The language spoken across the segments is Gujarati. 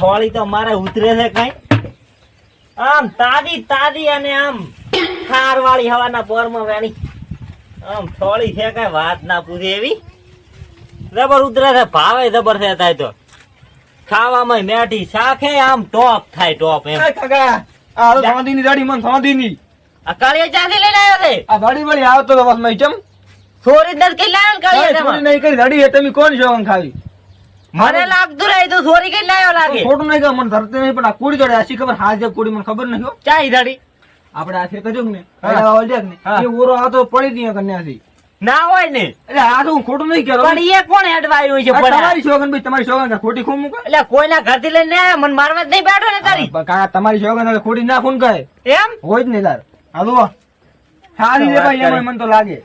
થોડી તો મારે ઉતરે છે કઈ. આમ તાજી તાજી અને આમ ખાર વાળી હવાના પોરમાં વેણી. આમ થોડી છે કઈ વાત ના પૂછે એવી. જબર ઉતરે છે ભાવે જબર છે થાય તો. ખાવામાં મેઠી શાખે આમ ટોપ થાય ટોપ એમ. કાકા આ સાંધીની દાઢી મન સાંધીની. આ કાળિયા ચાંદી લઈ આવ્યો છે આ દાઢી વાળી આવતો બસ મેં ચમ છોરી કઈ લાવ્યો ને કાળિયા ચોરી નહીં કરી દાઢી તમે કોણ છો ખાવી મને લાગતું રહી તો કઈ લાગે? ખોટું નહીં કે મને ધરતે નહીં પણ આ કુડી જોડે આશી ખબર હાથ જે કુડી મને ખબર નહીં ચાઈ ધડી આપણે આ ખેતર ને હા. આ વાવલ જોક ને એ ઓરો આવતો પડી દીયો કન્યાથી ના હોય ને. એટલે આ તો હું ખોટું નહીં કહેતો પણ એ કોણ હેડવાયું છે તમારી શોગન ભાઈ તમારી શોગન ખોટી ખૂન મૂકે? એટલે કોઈના ઘરથી લઈને મને મારવા જ નહીં બેઠો ને તારી. કાકા તમારી શોગન ખોટી ના ખૂન કહે એમ? હોય જ નહીં તાર. હાલો. સારી રે ભાઈ મને તો લાગે.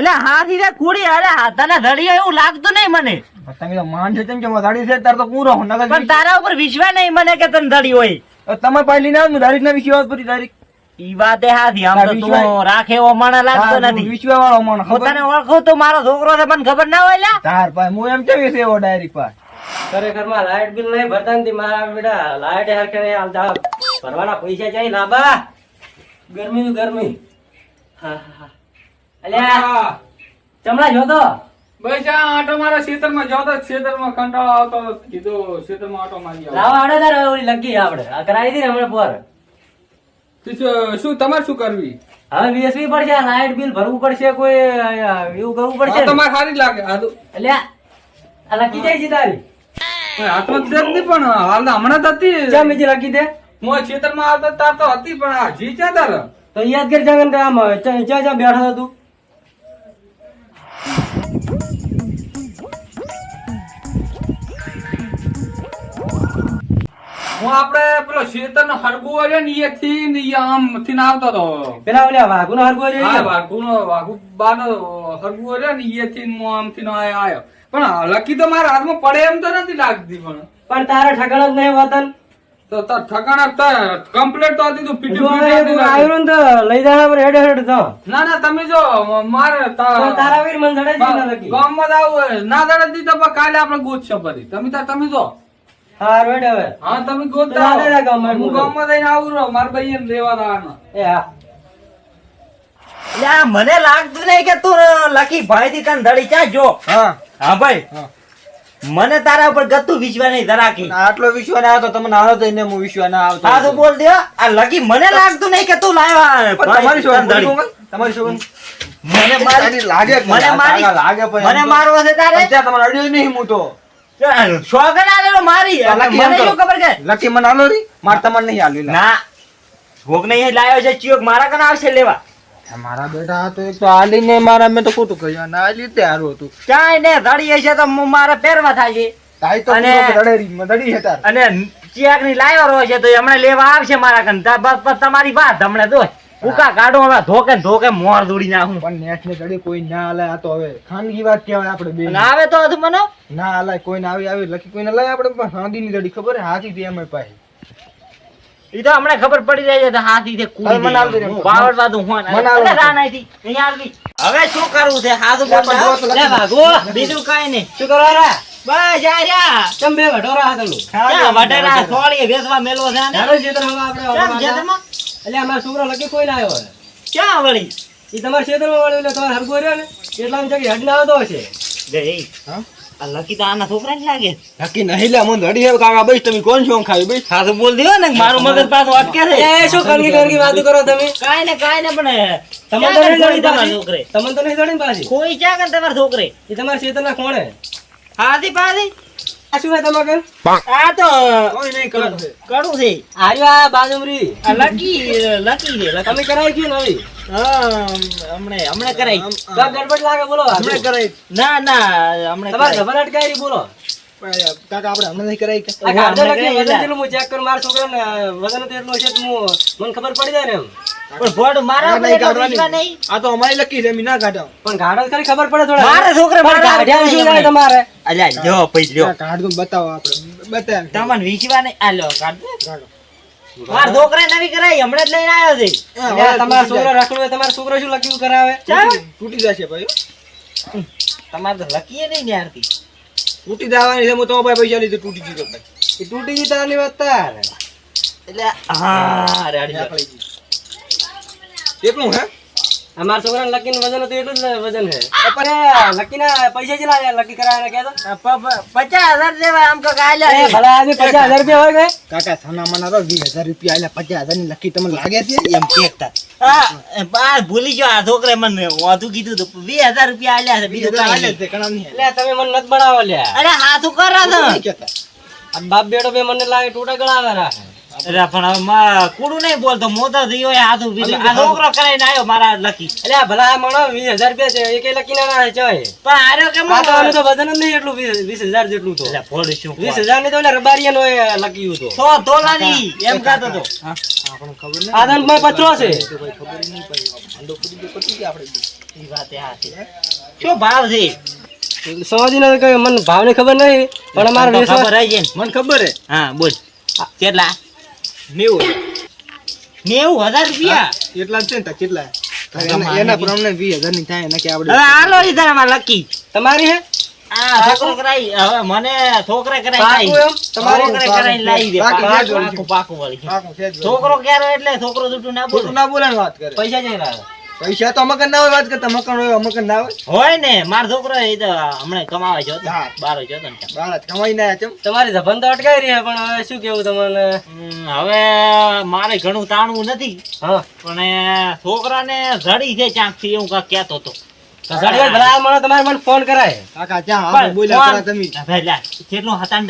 એટલે હાથી રે કુડી અરે હા તને ધડિયો એવું લાગતું નહીં મને. પણ તમે તો માન છે તેમ કે વધારી છે તાર તો પૂરો હું નગર પણ તારા ઉપર વિશ્વાસ નહીં મને કે તને ધડી હોય. તમે પાઈ લઈને આવ તારીખ ના વિશ્વાસ પૂરી તારીખ ઈ વાત હાથી આમ તો તું રાખે એવો મને લાગતો નથી. વિશ્વા વાળો માણસ હું તને ખબર તો મારો છોકરો છે પણ ખબર ના હોય લા તાર પાય હું એમ કેવી છે એવો ડાયરી પાય ખરેખરમાં લાઈટ બિલ નહીં ભરતા નથી મારા બેટા લાઈટ હરકે નહીં આવતા ભરવાના પૈસા ચાઈ લાંબા ગરમી ગરમી. હા હા હા. અલ્યા ચમડા જોતો? બસ આ આટો મારા ખેતરમાં જાઓ તો ખેતરમાં કંટાળો આવતો હતો. કીધું ખેતરમાં આટો મારી આવો. લાવા આડે તારે ઓલી લગી આપણે. આ કરાવી દી હમણાં પર. તું શું- તમારે શું કરવી? હવે વીએસવી પડશે આ લાઈટ બિલ ભરવું પડશે કોઈ એવું કરવું પડશે તમારે સારી જ લાગે તો. આ લખી જાય છે તારી. હાથમાં જ છે જ નહીં પણ હાલ તો હમણાં જ હતી. ચમ બીજી લખી દે? હું ખેતરમાં આવતો તાર તો હતી પણ હજી જી ક્યાં તાર. તો યાદ કરી જગન આમ ચા ચા બેઠો હતું તું? હું પેલો ખેતર નો હરગુ રહ્યો ને એ થી ને આમ થી આવતો હતો પેલા ઓલા વાઘુ નો હરગો હા જોઈ વાઘુનો વાઘુ બાનો હરગુ રહ્યો ને એ થી હું આમ થી નો પણ લકી તો મારા હાથમાં પડે એમ તો નથી લાગતી પણ. પણ તારે ઠગણ જ નહીં વતન તો તાર ઠકાણા કમ્પ્લીટ તો હતી તું પીટી તું. આવ્યો લઈ જાય પર હેડે હેડ તો. ના ના તમે જો મારે તારા વીર મને જડે જ ન ગામમાં જ આવું. ના દડે તો કાલે આપણે ગોતશો પછી તમે તાર તમે જો. હા રેડ હવે. હા તમે ગોતા દડે ગામમાં હું. ગામમાં જઈને આવું રહો મારા ભાઈને લેવા દાવાનો એ હા. યા મને લાગતું નહીં કે તું લકી ભાઈ થી તને ધડી ચા જો. હા. હા ભાઈ. મને તારા ઉપર ગતું વિશ્વા નહીં ધરાકી આટલો વિશ્વા ના આવતો તમને આવતો એને હું વિશ્વા ના આવતો. હા તો બોલ દે આ લકી મને લાગતું નહીં કે તું લાવ્યા તમારી શું તમારી શું મને મારી લાગે મને મારી લાગે મને મારવો છે તારે? ત્યાં તમારે અડ્યો નહીં હું તો શોગન આલેલો મારી તો મને શું ખબર કે? લકી મને આલો રી. માર તમારે નહીં આલ્યું ના. ભોગ નહીં લાવ્યો છે ચિયોક મારા કને આવશે લેવા. મારા બેટા આ તો એક તો મારા મેં તો ખોટું કહ્યું. અને આ લીધે હારું હતું. ક્યાંય ને ધડી હશે તો મારે પહેરવા થાય છે. તાઈ તો રડેરી, રડી છે તાર. અને ચિયાકની લાવ્યો રહ્યો છે તો હમણાં લેવા આવશે મારા કને. બસ બસ તમારી વાત હમણાં જો ઉકા કાઢો હવે ધોકે ધોકે મોર દોડી નાખું. પણ નેટ ને ચડી કોઈ ના આલે આ તો હવે ખાનગી વાત કહેવાય આપણે બે ના આવે તો મને? ના આલે કોઈ ના આવી આવી લખી કોઈ ના લાય આપણે પણ હાંદી ની રડી ખબર હે હાથી થી એમ પાહી ઈ તો હમણાં ખબર પડી જાય છે હાથી થી કુડી મને રે. કૂદી બાવળવા દઉં હું મને આવજો. ના રા થી અહીંયા આવી. હવે શું કરવું છે? હાથ ઉપર લે લખી. ભાગો. બીજું કાઈ નહીં. શું કરવા રે બસ જા રહ્યા. તમે બે વઢોરા હતા નું ક્યાં વટેરા સોળીએ વેચવા મેલો છે ને ચાલો ખેતર હવે આપણે ખેતરમાં? એટલે અમારા છોકરો લકી કોઈ ના આવ્યો ક્યાં વળી? એ તમારા ખેતરમાં વાળ્યું એટલે તમારે હરગો રહ્યો ને? એટલા જગ્યાએ હડ ના આવતો હશે. ગઈ. હા? આ લકી તો આના છોકરા જ લાગે. લકી નહીં લે મને રડી હે કાકા બસ તમે કોણ છો? ખાવી બસ. હાથું બોલ દ્યો ને મારું મગજ પાસ અટકે છે. એ શું કણકી કણકી વાતો કરો તમે? કાઈ ને કાઈ ને પણ તમને તો નહીં જડી તમારા છોકરે. તમને તો નહીં જડી પાછી? કોઈ ક્યાં કરે તમારા છોકરે? એ તમારા કોણ હે? હાથી પાછી શું હે તમારે? આ તો કોઈ નહીં કરું છે. છે. આર્યો આ બાજુમરી. આ લકી લકી છે તમે કરાવી ગયું નવી હમણે હમણે કરાઈ. આમ, ગડબડ લાગે બોલો હમણાં કરાઈ. ના ના હમણે તમારે. ગભરાટ બોલો? કાકા આપણે હમણાં નહીં કરાઈ આ કાઢો લખી વજન જેટલું હું ચેક કરું મારા છોકરાને વજન તો એટલું છે તો હું મને ખબર પડી જાય ને એમ. પણ બોર્ડ મારા નહીં કાઢવાની. નહીં. આ તો અમારી લકી છે મીના કાઢો પણ ગાડો ખરી ખબર પડે થોડા. મારા છોકરે પણ કાઢ્યા શું જાય તમારે? અલ્યા જો પૈસ લ્યો. કાઢ દો બતાવો આપણે બતાવ તમને વિશ્વાસ નહીં. આ લ્યો કાઢ દે. કાઢો મારા છોકરાએ નવી કરાઈ હમણાં જ લઈને આવ્યો છે. તમારા છોકરા રખડું હોય તમારા છોકરો શું લખ્યું કરાવે? તૂટી જશે ભાઈ તમારે તો લકીએ નહીં ને તૂટી જવાની છે હું તો ભાઈ પૈસા લીધું તૂટી ગયું તો ભાઈ. તૂટી ગઈ તારી વાત તાર. એટલે હા રેડી ગયું. કેટલું હે? અમારા છોકરાને લકી નું વજન હતું એટલું જ વજન છે પણ લકી ના પૈસા જ લાવ્યા લકી કરાયા કે પચાસ હજાર દેવા આમ તો કાલ્યા ભલા આજે પચાસ હજાર રૂપિયા હોય ગઈ કાકા સના મના તો વીસ હજાર રૂપિયા આલ્યા પચાસ હજારની લકી તમને લાગે છે? એમ કેતા હા બાર ભૂલી ગયો આ છોકરે મને. વાતું કીધું તું. વીસ હજાર રૂપિયા આલ્યા છે બીજું કાંઈ આલ્યા છે, ઘણા નહીં એટલે તમે મને નથી બનાવો લ્યા અરે હાથું કરો. છો બાપ બેડો બે મને લાગે ટોટા ગળાવે રાખે અરે પણ હવે માં કુડું નહીં બોલતો મોતો દીયો આ તો બીજું આ છોકરો કરાઈને આવ્યો મારા લકી. એટલે આ ભલા માણો મણો વીસ હજાર રૂપિયા છે એકે લકી ના ના છે પણ આરો કેમ આ તો અમે તો વજન જ નહીં એટલું વીસ વીસ હજાર જેટલું તો. એટલે ફોડ શું 20000 ની તો એટલે રબારીયા નો લકી તો. સો તોલાની એમ કાતો તો હા, આપણને ખબર નહીં. આ માં પથરો છે. તો ભાઈ ખબર નહીં પડી. આંડો ફૂટી ગયો, પતી ગયા આપણે. એ વાત એ હાચી. શું ભાવ છે? સમજી ના કઈ મને ભાવની ખબર નહીં પણ અમારે તો ખબર આવી જાય મને ખબર હે. હા બોલ. કેટલા? નેવું. નેવું હજાર રૂપિયા? એટલા છે ને કેટલા? એના- એના પ્રમાણે વીસ હજારની થાય નકે આપણે હવે હાલો ઈ માં લકી. તમારી હે? આ છોકરો કરાઈ હવે મને છોકરા કરાઈ પાકું લાવી. એમ? તમારે? લાવી દે. પાકું, પાકું. છોકરો ક્યારે એટલે છોકરો જૂઠું ના બોલે. ના બોલે વાત કરે. પૈસા જઈ રહ્યા પૈસા તો અમકન ના હોય વાત કરતા મકન હોય અમકન ના હોય. હોય ને માર છોકરો એ તો હમણાં કમાવા જો હા. બારો જો ને બાર જ કમાઈ ના ચમ તમારી જબન તો અટકાઈ રહી છે પણ હવે શું કેવું તમને? હવે મારે ઘણું તાણવું નથી. હા. પણ છોકરાને જડી છે ચાંકથી એવું કાંક કહેતો હતો. તો ઘડી વાર ભલા આ મને તમારે મને ફોન કરાય. તમે. કેટલું હતાણ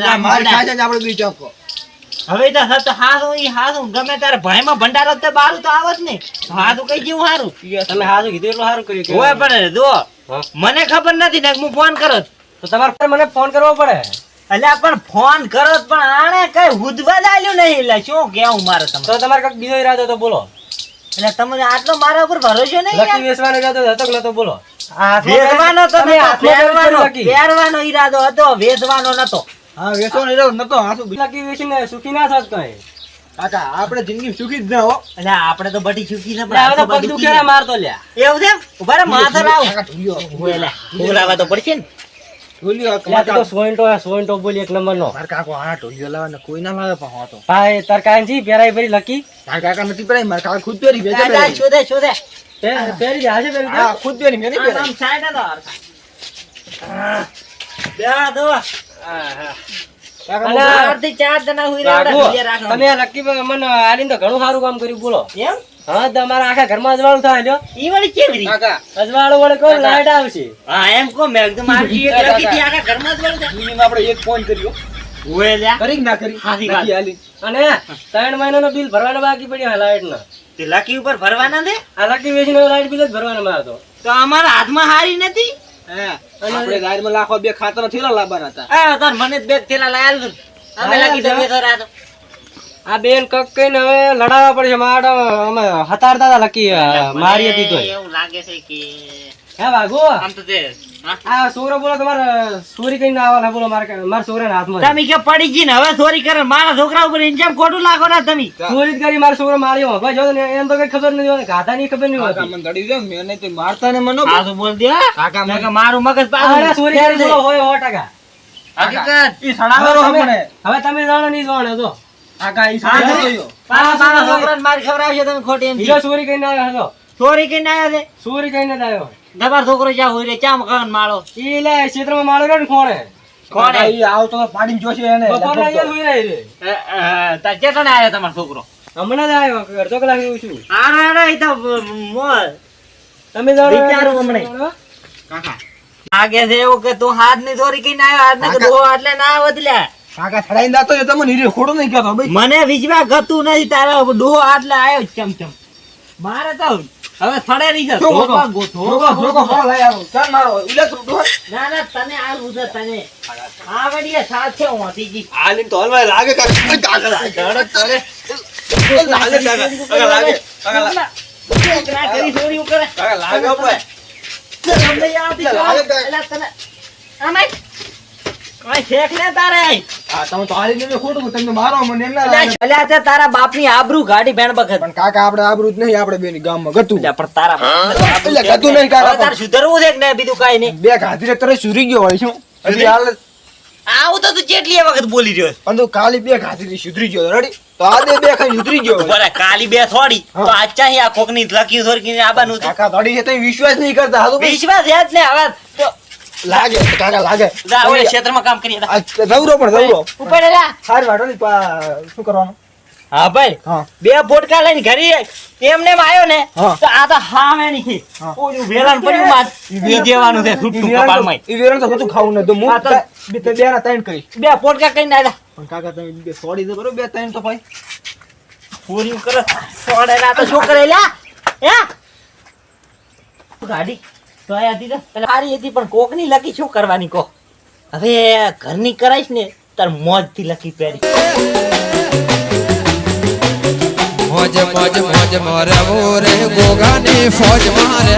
હવે તો સત હારું ઈ હારું. ગમે તારે ભાઈમાં ભંડારો તે બારું તો આવત ને. હારું કઈ જેવું હારું. તમે હાજુ કીધું એટલું હારું કર્યું હોય પણ જો મને ખબર નથી ને હું ફોન કરો તો તમારે મને ફોન કરવો પડે. એટલે પણ ફોન કરો પણ આણે કઈ હુદવા લાલ્યું નહીં. એટલે શું કેવું મારે તો તમને તમારે કંઈક બીજો ઈરાદો તો બોલો. એટલે તમને આટલો મારા ઉપર ભરોસો નહીં લકી વેસવાનો ઈરાદો હતો કે તો બોલો. વેચવાનો તો તમે નતો, પહેરવાનો પહેરવાનો ઈરાદો હતો વેચવાનો નતો. હા વેસો ને તો નતો હાસુ લકી વેચીને સુખી ના થાત કઈ. કાકા આપણે જિંદગી સુખી જ ના હો. એટલે આપણે તો બધી સુખી છે પણ હવે તો પગ દુખે મારતો લ્યા. એવું છે? ઊભા રે માથા લાવ. કાકા ઢોલિયો ઊભો લે, બોલાવા તો પડશે ને. ઢોલિયો લ્યા, તો સોઈન્ટો સોઈન્ટો બોલી એક નંબર નો માર કાકો આ ઢોલિયો લાવે ને કોઈ ના લાવે પણ હોતો. ભાઈ તાર પેરાઈ ભરી લકી. માર કાકા નથી પહેરાય માર કાકા ખુદ પહેરી વેચે દાદા, પહેરી. શોધે શોધે. જા છે પહેરી હા ખુદ પહેરી મેં નહીં આમ, આમ side હતો હરખા. બે દો. કાકા મહિના બહુ- ચારથી ચાર જણા હુઈ રહ્યા રાખો. હતા, બીજા રાખો. તમે આ મને આલીને તો ઘણું સારું કામ કર્યું બોલો. એમ? હા તમારા આખા ઘરમાં અજવાળું થાય લ્યો. ઈ વળી કેવી કાકા. અજવાળું વળે કોઈ લાઈટ આવશે. હા, એમ કહો, મેં કીધું મારી એક કાકા. આખા ઘરમાં જ વળી આપણે એક ફોન કર્યો હુએ લ્યા. કરી ના કરી? હાચી હાલી. અને ત્રણ મહિનાનો બિલ ભરવાનો બાકી પડ્યો લાઈટ નો તે લકી ઉપર ભરવાના આ લકી વેચીને લાઈટ બિલ જ ભરવાનો મારતો તો અમારા હાથમાં હારી નથી? આપણે ગાડીમાં લાખો બે ખાતર થેલા લાવવાના હતા હા તાર મને બે થેલા લાયા. અમે તો રાતો. આ બેન કક કઈને હવે લડાવવા પડશે મારા અમે હતારતા હતા લકી મારી હતી તોય એવું લાગે છે કે હે વાઘો આમ તો તે હા? આ સોરો બોલો તમારે ચોરી કરીને આવવાના બોલો મારે મારા છોકરાના હાથમાં તમે કે પડી ગઈ ને? હવે ચોરી કરે મારા છોકરા ઉપર ઇન્જામ ખોટું લાગો ના તમે. ચોરી કરી મારા છોકરો માર્યો ભાઈ જો ને એમ તો કઈ ખબર નથી હોય ગાધા ની ખબર નહીં હોય મને દડી દે મેં નહીં તો મારતા ને મનો આ તો બોલ દે કાકા મને મારું મગજ આને અરે ચોરી કરી બોલો હોય હો ટકા હકીકત ઈ સડાવરો હવે તમે- હવે તમે જાણો નહીં જાણો જો. કાકા ઈ સડાવરો. મારા છોકરાને મારી ખવડાવશો તમે ખોટી એમ ચોરી કરીને આવ્યો હતો ચોરી કરીને આવ્યા છે? ચોરી કરીને આવ્યો. તમારો છોકરો જ્યાં હોય રે ચામ મકાન માળો? ઈલે ક્ષેત્રમાં માળો રહ્યો ને કોણે કોણે ઈ આવ તો પાડીને જોશે એને. બપોરના અહીંયા હોય રે. તાર ચેતને આવ્યો તમારો છોકરો? હમણાં જ આવ્યો અડધો કલાક જેવું છું. હારો હારો એ તો મોર. તમે જાણો વિચારો હમણે. કાકા. લાગે છે એવું કે તું હાથની ચોરી ના આવ્યો હાથ ને. દો એટલે ના બદલ્યા કાકા છડાઈ દાતો એ તમને નીરે ખોડો નહીં કહેતો ભાઈ. મને વિજવા ગતું નથી તારા ડોહો આટલે આવ્યો જ ચમચમ. મારે તો હવે થડે નહીં જતો. ધોકો, ધોકા ગો- ધોકો, ધોકો, ગો- ફોન લઈ આવો. ચાલ મારો ઇલેક્ટ્રિક ડોહા. ના ના તને આ છે તને આ વડીએ સાથ છે વાંધીજી. આલીને તો હલવાય લાગે કાકા. ઓય કાકા લાગે. લાગે કાકા. લાગે. કાકા લાગે. છોકરા કરી ચોરી ઉકરે કાકા લાગે ઉપર. તમને યાદ લાગે તને આમે કોઈ શેખ ને તારે હા, તમે તો હાલીને મેં ખોટું કીધું. તમે મારો મને એમ ના લાગે. અલ્યા તે તારા બાપની આબરૂ ગાડી ભેણ બખત. પણ કાકા આપણે આબરૂ જ નહીં આપણે બેની ગામમાં ગતું. પણ તારા એટલે ગતું નહીં કાકા હવે સુધરવું છે કે બીજું કાંઈ નહીં? બે ઘાધીરે તરત સુરી ગયો હોય શું હજી હાલ. આવું તો તું કેટલી વખત બોલી રહ્યો પણ તું કાલી બે ખાધી સુધરી ગયો રેડી તો આ દે બે ખાઈ સુધરી ગયો બરાબર, કાલી બે થોડી. તો આચ્ચા હી આ કોકની લકી થોડી આબાનું હતું. કાકા થોડી છે તો વિશ્વાસ નહીં કરતા વિશ્વાસ યાદ ને હવે તો લાગે કાકા લાગે. જા, ઓલે ક્ષેત્રમાં કામ કરીએ દવરો પણ દવરો ઉપર. સારી વાટો ને શું કરવાનું? હા ભાઈ બે પોટકા લઈને ઘરે એમને આવ્યો ને તો આ તો હામેની છે હા. ઓલું વેલણ પડ્યું માં ઈ દેવાનું છે છૂટું કપાળમાંય. ઈ વેરણ તો બધું ખાવું ને તો મુ બે બે ના ત્રણ કરી. બે પોટકા કઈ ના પણ કાકા તમે બે સોડી દે બરો બે ત્રણ તો ભાઈ. પૂરી કરો સોડેલા તો શું કરેલા લ્યા. હે? ગાડી. આયા હતી તો સારી હતી, પણ કોકની લકી શું કરવાની કો હવે ઘરની કરાઈશ ને, તાર મોજથી લકી પહેરી. મોજ મોજ મોજ, મોરે મોરે, ગોગાની ફોજ મારે.